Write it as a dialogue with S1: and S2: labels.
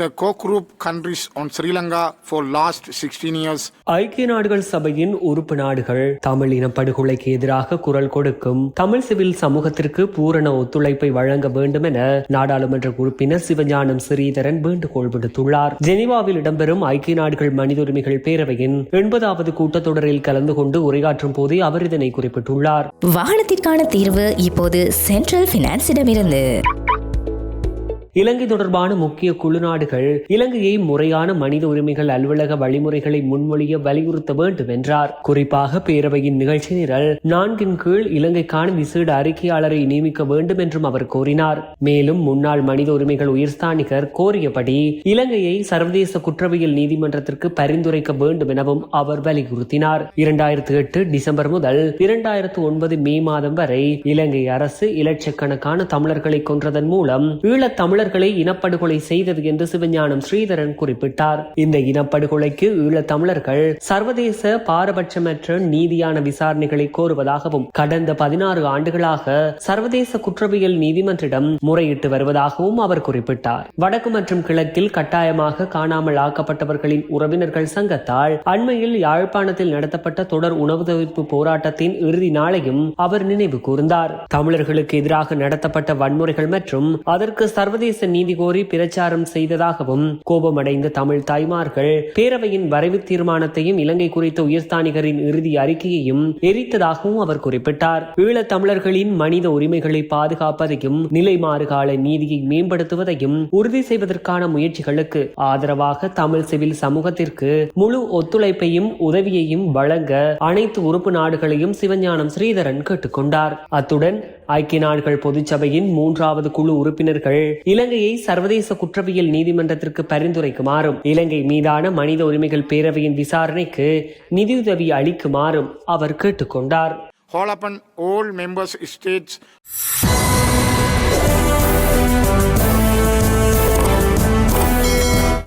S1: the co-group countries on Sri Lanka for last 16 years.
S2: ஐக்கிய நாடுகள் சபையின் உறுப்பு நாடுகள் தமிழ் இனப்படுகொலைக்கு எதிராக குரல் கொடுக்கும் தமிழ் சிவில் சமூகத்திற்கு பூரண ஒத்துழைப்பை வழங்க வேண்டும் என நாடாளுமன்ற உறுப்பினர் சிவஞானம் ஸ்ரீதரன் வேண்டுகோள் விடுத்துள்ளார். ஜெனீவாவில் இடம்பெறும் ஐக்கிய நாடுகள் மனித உரிமைகள் பேரவையின் எண்பதாவது கூட்டத்தொடரில் கலந்து கொண்டு உரையாற்றும் போதே அவர் இதனை குறிப்பிட்டுள்ளார்.
S3: வாகனத்திற்கான தீர்வு இப்போது சென்ட்ரல் பினான்ஸிடமிருந்து
S2: இலங்கை தொடர்பான முக்கிய குழு நாடுகள் இலங்கையை முறையான மனித உரிமைகள் அலுவலக வழிமுறைகளை முன்மொழிய வலியுறுத்த வேண்டும் என்றார் குறிப்பாக பேரவையின் நிகழ்ச்சி நிரல் நான்கின் கீழ் இலங்கைக்கான விசேட அறிக்கையாளரை நியமிக்க வேண்டும் என்றும் அவர் கோரினார். மேலும் முன்னாள் மனித உரிமைகள் உயர்ஸ்தானிகர் கோரியபடி இலங்கையை சர்வதேச குற்றவியல் நீதிமன்றத்திற்கு பரிந்துரைக்க வேண்டும் எனவும் அவர் வலியுறுத்தினார். இரண்டாயிரத்தி எட்டு டிசம்பர் முதல் இரண்டாயிரத்து ஒன்பது மே மாதம் வரை இலங்கை அரசு இலட்சக்கணக்கான தமிழர்களை கொன்றதன் மூலம் ஈழத் தமிழர்களை இனப்படுகொலை செய்தது என்று சிவஞானம் ஸ்ரீதரன் குறிப்பிட்டார். இந்த இனப்படுகொலைக்கு ஈழத் தமிழர்கள் சர்வதேச பாரபட்சமற்ற நீதியான விசாரணைகளை கோருவதாகவும் கடந்த பதினாறு ஆண்டுகளாக சர்வதேச குற்றவியல் நீதிமன்றிடம் முறையிட்டு வருவதாகவும் அவர் குறிப்பிட்டார். வடக்கு மற்றும் கிழக்கில் கட்டாயமாக காணாமல் ஆக்கப்பட்டவர்களின் உறவினர்கள் சங்கத்தால் அண்மையில் யாழ்ப்பாணத்தில் நடத்தப்பட்ட தொடர் உணவு தவிர்ப்பு போராட்டத்தின் இறுதி நாளையும் அவர் நினைவு கூர்ந்தார். தமிழர்களுக்கு எதிராக நடத்தப்பட்ட வன்முறைகள் மற்றும் அதற்கு சர்வதேச சர்வதேச நீதி கோரி பிரச்சாரம் செய்ததாகவும் கோபமடைந்த தமிழ் தாய்மார்கள் பேரவையின் வரைவு தீர்மானத்தையும் இலங்கை குறித்த உயர்ஸ்தானிகரின் இறுதி அறிக்கையையும் எரித்ததாகவும் அவர் குறிப்பிட்டார். ஈழத் தமிழர்களின் மனித உரிமைகளை பாதுகாப்பதையும் நிலை மாறுகால நீதியை மேம்படுத்துவதையும் உறுதி செய்வதற்கான முயற்சிகளுக்கு ஆதரவாக தமிழ் சிவில் சமூகத்திற்கு முழு ஒத்துழைப்பையும் உதவியையும் வழங்க அனைத்து உறுப்பு நாடுகளையும் சிவஞானம் ஸ்ரீதரன் கேட்டுக்கொண்டார். அத்துடன் ஐக்கிய நாடுகள் பொதுச்சபையின் மூன்றாவது குழு உறுப்பினர்கள் இலங்கையை சர்வதேச குற்றவியல் நீதிமன்றத்திற்கு பரிந்துரைக்குமாறும் இலங்கை மீதான மனித உரிமைகள் பேரவையின் விசாரணைக்கு நிதியுதவி அளிக்குமாறும் அவர் கேட்டுக்கொண்டார்.
S1: Call upon all members states.